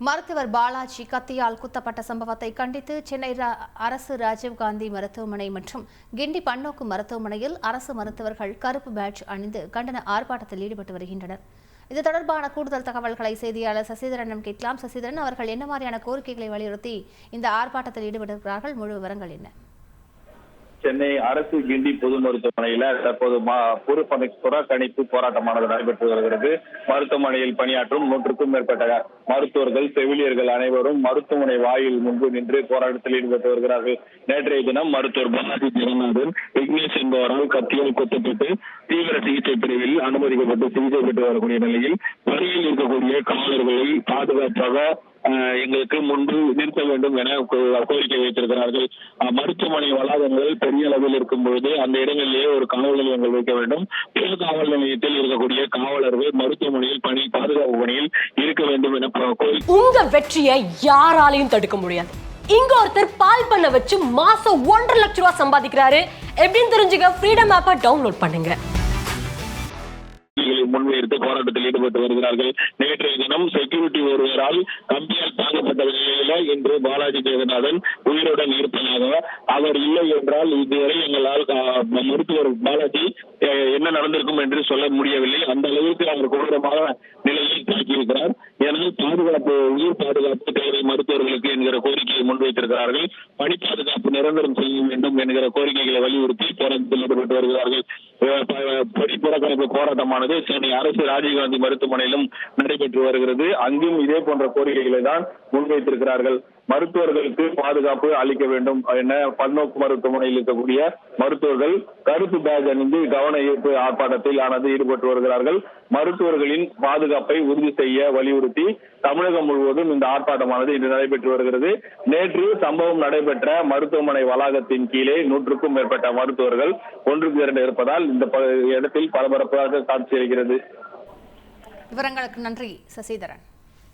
மருத்துவர் பாலாஜி கத்தியால் குத்தப்பட்ட சம்பவத்தை கண்டித்து சென்னை ரா- அரசு ராஜீவ்காந்தி மருத்துவமனை மற்றும் கிண்டி பன்னோக்கு மருத்துவமனையில் அரசு மருத்துவர்கள் கருப்பு பேட்ச் அணிந்து கண்டன ஆர்ப்பாட்டத்தில் ஈடுபட்டு வருகின்றனர். இது தொடர்பான கூடுதல் தகவல்களை செய்தியாளர் சசிதரனிடம் கேட்கலாம் சசிதரன் அவர்கள் என்ன மாதிரியான கோரிக்கைகளை வலியுறுத்தி இந்த ஆர்ப்பாட்டத்தில் ஈடுபட்டிருக்கிறார்கள்? முழு விவரங்கள் என்ன? சென்னை அரசு கிண்டி பொது மருத்துவமனையில தற்போது பொறுப்பமை புறக்கணிப்பு போராட்டமானது நடைபெற்று வருகிறது. மருத்துவமனையில் பணியாற்றும் நூற்றுக்கும் மேற்பட்ட மருத்துவர்கள் செவிலியர்கள் அனைவரும் மருத்துவமனை வாயில் முன்பு நின்று போராட்டத்தில் ஈடுபட்டு வருகிறார்கள். நேற்றைய தினம் மருத்துவர் பாலாஜி ஜெகநாதன் விக்னேஷ் என்பவரால் கத்தியால் குத்தப்பட்டு தீவிர சிகிச்சை பிரிவில் அனுமதிக்கப்பட்டு சிகிச்சை பெற்று வரக்கூடிய நிலையில் பணியில் இருக்கக்கூடிய காவலர்களை பாதுகாப்பாக எங்களுக்கு முன்பு நிறுத்த வேண்டும் என கோரிக்கை வைத்திருக்கிறார்கள். மருத்துவமனை வளாகங்கள் பெரிய அளவில் இருக்கும் பொழுது அந்த இடங்களிலேயே ஒரு காவல் நிலையங்கள் வைக்க வேண்டும். புற காவல் நிலையத்தில் இருக்கக்கூடிய காவலர்கள் மருத்துவமனையில் பணி பாதுகாப்பு பணியில் இருக்க வேண்டும் என ப- உங்க வெற்றியை யாராலையும் தடுக்க முடியாது. இங்க ஒருத்தர் பால் பண்ண வச்சு மாசம் ஒன்றரை லட்ச ரூபாய் சம்பாதிக்கிறாரு. எப்படின்னு தெரிஞ்சுக்க ஃப்ரீடம் ஆப்பை டவுன்லோட் பண்ணுங்க. முன்வைத்து போராட்டத்தில் ஈடுபட்டு வருகிறார்கள். நேற்றைய தினம் செக்யூரிட்டி ஒருவரால் கம்பியால் தாங்கப்பட்ட நிலையில இன்று பாலாஜி ஜெகநாதன் உயிருடன் இருப்பதாக அவர் இல்லை என்றால் இதுவரை எங்களால் மருத்துவர் பாலாஜி என்ன நடந்திருக்கும் என்று சொல்ல முடியவில்லை. அந்த அளவிற்கு அவர் கொடூரமாக நிலையில் தாக்கியிருக்கிறார். எனவே பாதுகாப்பு உயிர் பாதுகாப்பு தேவை மருத்துவர்களுக்கு என்கிற கோரிக்கையை முன்வைத்திருக்கிறார்கள் பணி பாதுகாப்பு நிரந்தரம் செய்ய வேண்டும் என்கிற கோரிக்கைகளை வலியுறுத்தி போராட்டத்தில் ஈடுபட்டு வருகிறார்கள். அஹ் புறக்கணிப்பு போராட்டமானது சென்னை அரசு ராஜீவ்காந்தி மருத்துவமனையிலும் நடைபெற்று வருகிறது. அங்கும் இதே போன்ற கோரிக்கைகளை தான் முன்வைத்திருக்கிறார்கள் மருத்துவர்களுக்கு பாதுகாப்பு அளிக்க வேண்டும் என பன்னோக்கு மருத்துவமனையில் இருக்கக்கூடிய மருத்துவர்கள் கருப்பு பேக் அணிந்து கவன ஈர்ப்பு ஆர்ப்பாட்டத்தில் ஆனது ஈடுபட்டு வருகிறார்கள். மருத்துவர்களின் பாதுகாப்பை உறுதி செய்ய வலியுறுத்தி தமிழகம் முழுவதும் இந்த ஆர்ப்பாட்டமானது இன்று நடைபெற்று வருகிறது. நேற்று சம்பவம் நடைபெற்ற மருத்துவமனை வளாகத்தின் கீழே நூற்றுக்கும் மேற்பட்ட மருத்துவர்கள் ஒன்று திரண்டு இருப்பதால் இந்த இடத்தில் பரபரப்பாக காட்சியளிக்கிறது விவரங்களுக்கு நன்றி சசிதரன்.